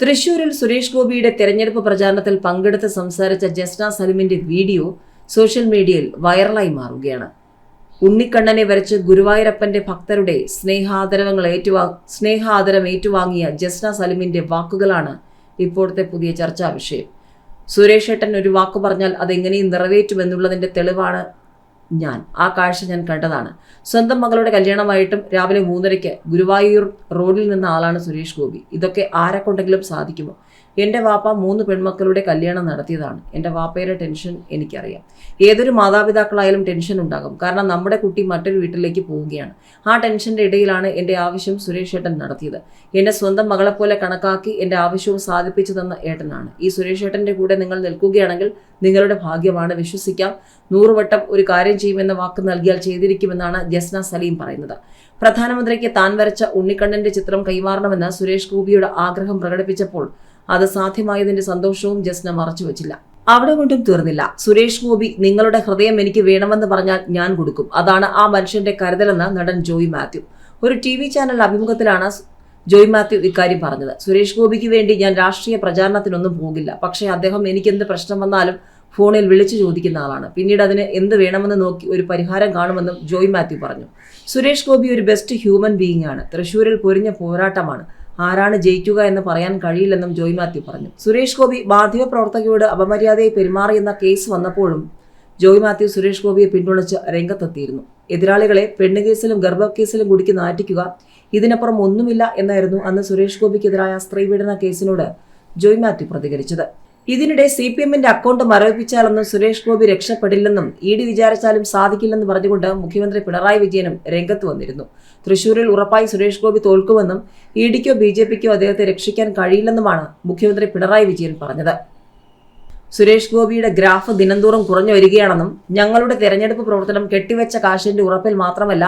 തൃശൂരിൽ സുരേഷ് ഗോപിയുടെ തെരഞ്ഞെടുപ്പ് പ്രചാരണത്തിൽ പങ്കെടുത്ത് സംസാരിച്ച ജസ്ന സലിമിന്റെ വീഡിയോ സോഷ്യൽ മീഡിയയിൽ വൈറലായി മാറുകയാണ്. ഉണ്ണിക്കണ്ണനെ വരച്ച് ഗുരുവായൂരപ്പന്റെ ഭക്തരുടെ സ്നേഹാദരവങ്ങൾ ഏറ്റുവാ സ്നേഹാദരം ഏറ്റുവാങ്ങിയ ജസ്ന സലിമിന്റെ വാക്കുകളാണ് ഇപ്പോഴത്തെ പുതിയ ചർച്ചാ വിഷയം. സുരേഷ് ഏട്ടൻ ഒരു വാക്ക് പറഞ്ഞാൽ അതെങ്ങനെയും നിറവേറ്റുമെന്നുള്ളതിന്റെ തെളിവാണ് ഞാൻ. ആ കാഴ്ച ഞാൻ കണ്ടതാണ്. സ്വന്തം മകളുടെ കല്യാണമായിട്ടും രാവിലെ മൂന്നരയ്ക്ക് ഗുരുവായൂർ റോഡിൽ നിന്ന ആളാണ് സുരേഷ് ഗോപി. ഇതൊക്കെ ആരെക്കൊണ്ടെങ്കിലും സാധിക്കുമോ? എന്റെ വാപ്പ മൂന്ന് പെൺമക്കളുടെ കല്യാണം നടത്തിയതാണ്. എന്റെ വാപ്പയുടെ ടെൻഷൻ എനിക്കറിയാം. ഏതൊരു മാതാപിതാക്കളായാലും ടെൻഷൻ ഉണ്ടാകും. കാരണം നമ്മുടെ കുട്ടി മറ്റൊരു വീട്ടിലേക്ക് പോവുകയാണ്. ആ ടെൻഷന്റെ ഇടയിലാണ് എന്റെ ആവശ്യം സുരേഷ് ഏട്ടൻ നടത്തിയത്. എന്റെ സ്വന്തം മകളെപ്പോലെ കണക്കാക്കി എന്റെ ആവശ്യവും സാധിപ്പിച്ചു തന്ന ഏട്ടനാണ്. ഈ സുരേഷ് ഏട്ടന്റെ കൂടെ നിങ്ങൾ നിൽക്കുകയാണെങ്കിൽ നിങ്ങളുടെ ഭാഗ്യമാണ്. വിശ്വസിക്കാം. നൂറുവട്ടം ഒരു കാര്യം ചെയ്യുമെന്ന വാക്ക് നൽകിയാൽ ചെയ്തിരിക്കുമെന്നാണ് ജസ്ന സലീം പറയുന്നത്. പ്രധാനമന്ത്രിക്ക് താൻ വരച്ച ഉണ്ണിക്കണ്ണന്റെ ചിത്രം കൈമാറണമെന്ന് സുരേഷ് ഗോപിയുടെ ആഗ്രഹം പ്രകടിപ്പിച്ചപ്പോൾ അത് സാധ്യമായതിന്റെ സന്തോഷവും ജസ്ന മറച്ചുവെച്ചില്ല അവിടെ കൊണ്ടും തീർന്നില്ല. സുരേഷ് ഗോപി നിങ്ങളുടെ ഹൃദയം എനിക്ക് വേണമെന്ന് പറഞ്ഞാൽ ഞാൻ കൊടുക്കും. അതാണ് ആ മനുഷ്യന്റെ കരുതലെന്ന് നടൻ ജോയ് മാത്യു. ഒരു ടി വി ചാനൽ അഭിമുഖത്തിലാണ് ജോയ് മാത്യു ഇക്കാര്യം പറഞ്ഞത്. സുരേഷ് ഗോപിക്ക് വേണ്ടി ഞാൻ രാഷ്ട്രീയ പ്രചാരണത്തിനൊന്നും പോകില്ല. പക്ഷേ അദ്ദേഹം എനിക്ക് എന്ത് പ്രശ്നം വന്നാലും ഫോണിൽ വിളിച്ചു ചോദിക്കുന്ന ആളാണ്. പിന്നീട് അതിന് എന്ത് വേണമെന്ന് നോക്കി ഒരു പരിഹാരം കാണുമെന്നും ജോയ് മാത്യു പറഞ്ഞു. സുരേഷ് ഗോപി ഒരു ബെസ്റ്റ് ഹ്യൂമൻ ബീയിങ് ആണ്. തൃശ്ശൂരിൽ പൊരിഞ്ഞ പോരാട്ടമാണ്. ആരാണ് ജയിക്കുക എന്ന് പറയാൻ കഴിയില്ലെന്നും ജോയ് മാത്യു പറഞ്ഞു. സുരേഷ് ഗോപി മാധ്യമപ്രവർത്തകയോട് അപമര്യാദയായി പെരുമാറിയെന്ന കേസ് വന്നപ്പോഴും ജോയ് മാത്യു സുരേഷ് ഗോപിയെ പിന്തുണച്ച് രംഗത്തെത്തിയിരുന്നു. എതിരാളികളെ പെണ്ണുകേസിലും ഗർഭക്കേസിലും കുടുക്കി നാറ്റിക്കുക ഇതിനപ്പുറം ഒന്നുമില്ല എന്നായിരുന്നു അന്ന് സുരേഷ് ഗോപിക്കെതിരായ സ്ത്രീ പീഡന കേസിനോട് ജോയ് മാത്യു പ്രതികരിച്ചത്. ഇതിനിടെ സി പി എമ്മിന്റെ അക്കൗണ്ട് മരവിപ്പിച്ചാലൊന്നും സുരേഷ് ഗോപി രക്ഷപ്പെടില്ലെന്നും ഇ ഡി വിചാരിച്ചാലും സാധിക്കില്ലെന്ന് പറഞ്ഞുകൊണ്ട് മുഖ്യമന്ത്രി പിണറായി വിജയനും രംഗത്ത് വന്നിരുന്നു. തൃശൂരിൽ ഉറപ്പായി സുരേഷ് ഗോപി തോൽക്കുമെന്നും ഇ ഡിക്കോ ബി ജെ പിക്കോ അദ്ദേഹത്തെ രക്ഷിക്കാൻ കഴിയില്ലെന്നുമാണ് മുഖ്യമന്ത്രി പിണറായി വിജയൻ പറഞ്ഞത്. സുരേഷ് ഗോപിയുടെ ഗ്രാഫ് ദിനംതോറും കുറഞ്ഞു വരികയാണെന്നും ഞങ്ങളുടെ തെരഞ്ഞെടുപ്പ് പ്രവർത്തനം കെട്ടിവെച്ച കാശിന്റെ ഉറപ്പിൽ മാത്രമല്ല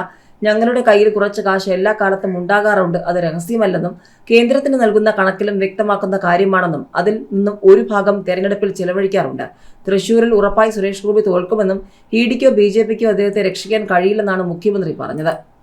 ഞങ്ങളുടെ കയ്യിൽ കുറച്ച് കാശ് എല്ലാ കാലത്തും ഉണ്ടാകാറുണ്ട്. അത് രഹസ്യമല്ലെന്നും കേന്ദ്രത്തിന് നൽകുന്ന കണക്കിലും വ്യക്തമാക്കുന്ന കാര്യമാണെന്നും അതിൽ നിന്നും ഒരു ഭാഗം തെരഞ്ഞെടുപ്പിൽ ചെലവഴിക്കാറുണ്ട്. തൃശൂരിൽ ഉറപ്പായി സുരേഷ് ഗോപി തോൽക്കുമെന്നും ഇ ഡിക്കോ ബി ജെ പിക്കോ അദ്ദേഹത്തെ രക്ഷിക്കാൻ കഴിയില്ലെന്നാണ് മുഖ്യമന്ത്രി പറഞ്ഞത്.